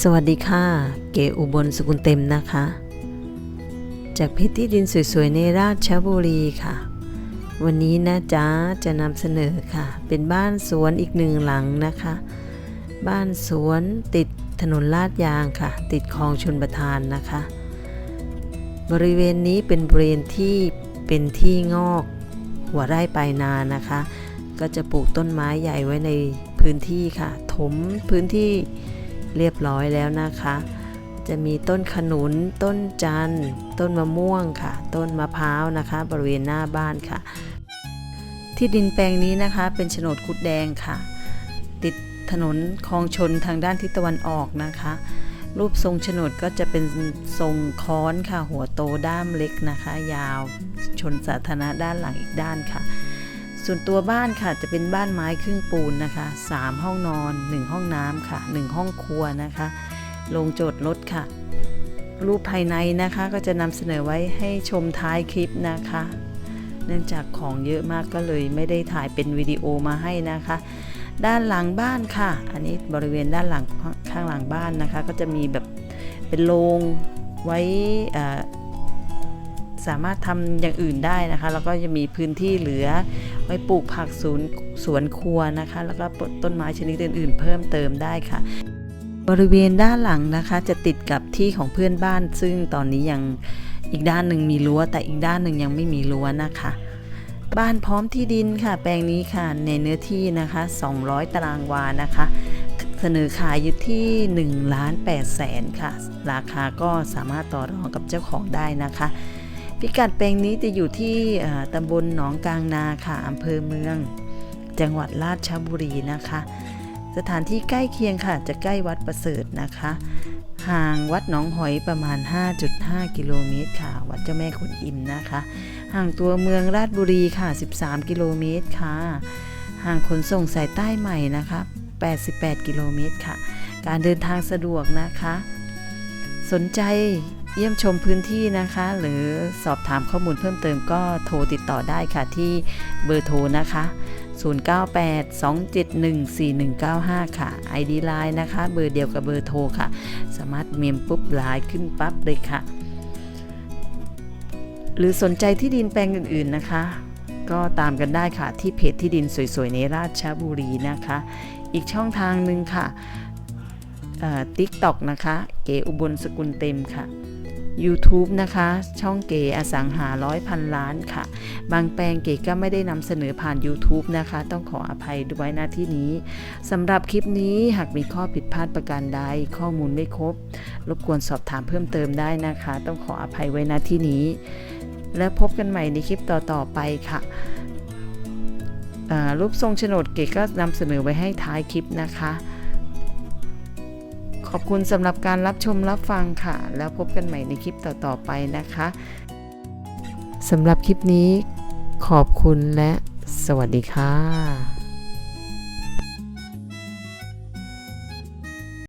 สวัสดีค่ะ เก๋อุบลสกุลเต็มนะคะ จากเพจที่ดินสวยๆ ในราชบุรีค่ะ วันนี้นะจ๊ะจะนำเสนอค่ะ เป็นบ้านสวนอีกหนึ่งหลังนะคะ บ้านสวนติดถนนลาดยางค่ะ ติดคลองชนประทานนะคะ บริเวณนี้เป็นบริเวณที่เป็นที่งอก หัวไร่ปลายนานะคะ ก็จะปลูกต้นไม้ใหญ่ไว้ในพื้นที่ค่ะ ถมพื้นที่ เรียบร้อยแล้วนะคะ จะมีต้นขนุน ต้นจันทร์ต้นมะม่วงค่ะ ต้นมะพร้าวนะคะ บริเวณหน้าบ้านค่ะ ที่ดินแปลงนี้นะคะเป็นโฉนดคุดแดงค่ะ ติดถนนคลองชนทางด้านทิศตะวันออกนะคะ รูปทรงโฉนดก็จะเป็นทรงค้อนค่ะ หัวโตด้ามเล็กนะคะ ยาวชนสาธารณะด้านหลังอีกด้านค่ะ ส่วนตัวบ้านค่ะจะเป็นบ้านไม้ครึ่งปูนนะคะ 3 ห้องนอน 1 ห้องน้ำค่ะ 1 ห้องครัวนะคะลงโจทย์รถค่ะ รูปภายในนะคะก็จะนำเสนอไว้ให้ชมท้ายคลิปนะคะ เนื่องจากของเยอะมากก็เลยไม่ได้ถ่ายเป็นวิดีโอมาให้นะคะ ด้านหลังบ้านค่ะ อันนี้บริเวณด้านหลังข้างหลังบ้านนะคะ ก็จะมีแบบเป็นโรงไว้อ่อ สามารถทำอย่างอื่นได้นะคะ แล้วก็จะมีพื้นที่เหลือไว้ปลูกผักสวนสวนครัวนะคะ แล้วก็ปลูกต้นไม้ชนิดอื่นๆ เพิ่มเติมได้ค่ะ บริเวณด้านหลังนะคะจะติดกับที่ของเพื่อนบ้าน ซึ่งตอนนี้ยังอีกด้านหนึ่งมีรั้ว แต่อีกด้านหนึ่งยังไม่มีรั้วนะคะบ้านพร้อมที่ดินค่ะ แปลงนี้ค่ะ ในเนื้อที่นะคะ 200 ตารางวานะคะ เสนอขายอยู่ที่1ล้าน8แสนค่ะ ราคาก็สามารถต่อรองกับเจ้าของได้นะคะ พิกัดแปลงนี้จะอยู่ที่ตำบลหนองกลางนาค่ะอำเภอเมือง จังหวัดราชบุรีนะคะ สถานที่ใกล้เคียงค่ะ จะใกล้วัดประเสริฐนะคะ ห่างวัดหนองหอยประมาณ 5.5 กิโลเมตรค่ะ วัดเจ้าแม่ขุนอิมนะคะ ห่างตัวเมืองราชบุรีค่ะ 13 กิโลเมตรค่ะ ห่างขนส่งสายใต้ใหม่นะคะ 88 กิโลเมตรค่ะ การเดินทางสะดวกนะคะ สนใจ เยี่ยมชมพื้นที่นะคะ หรือสอบถามข้อมูลเพิ่มเติมก็โทรติดต่อได้ค่ะที่เบอร์โทรนะคะ 0982714195 ค่ะ ID Line นะคะ เบอร์เดียวกับเบอร์โทรค่ะ สามารถเมมปุ๊บไลน์ขึ้นปั๊บเลยค่ะ หรือสนใจที่ดินแปลงอื่นๆนะคะ ก็ตามกันได้ค่ะที่เพจที่ดินสวยๆในราชบุรีนะคะ อีกช่องทางหนึ่งค่ะติ๊กต็อกนะคะ เก๋อุบลสกุลเต็มค่ะ YouTube นะคะ ช่องเก๋อสังหาร้อยพันล้านค่ะ บางแปลงเก๋ก็ไม่ได้นำเสนอผ่าน YouTube นะคะ ต้องขออภัยด้วยหน้าที่นี้สำหรับคลิปนี้หากมีข้อผิดพลาดประการใด ข้อมูลไม่ครบ รบกวนสอบถามเพิ่มเติมได้นะคะ ต้องขออภัยไว้หน้าที่นี้ แล้วพบกันใหม่ในคลิปต่อๆไปค่ะรูปทรงโฉนดเก๋ก็นำเสนอไว้ให้ท้ายคลิปนะคะ อบคุณสำหรับการรับชมรับฟังค่ะ แล้วพบกันใหม่ในคลิปต่อๆไปนะคะสำหรับคลิปนี้ขอบคุณและสวัสดีค่ะ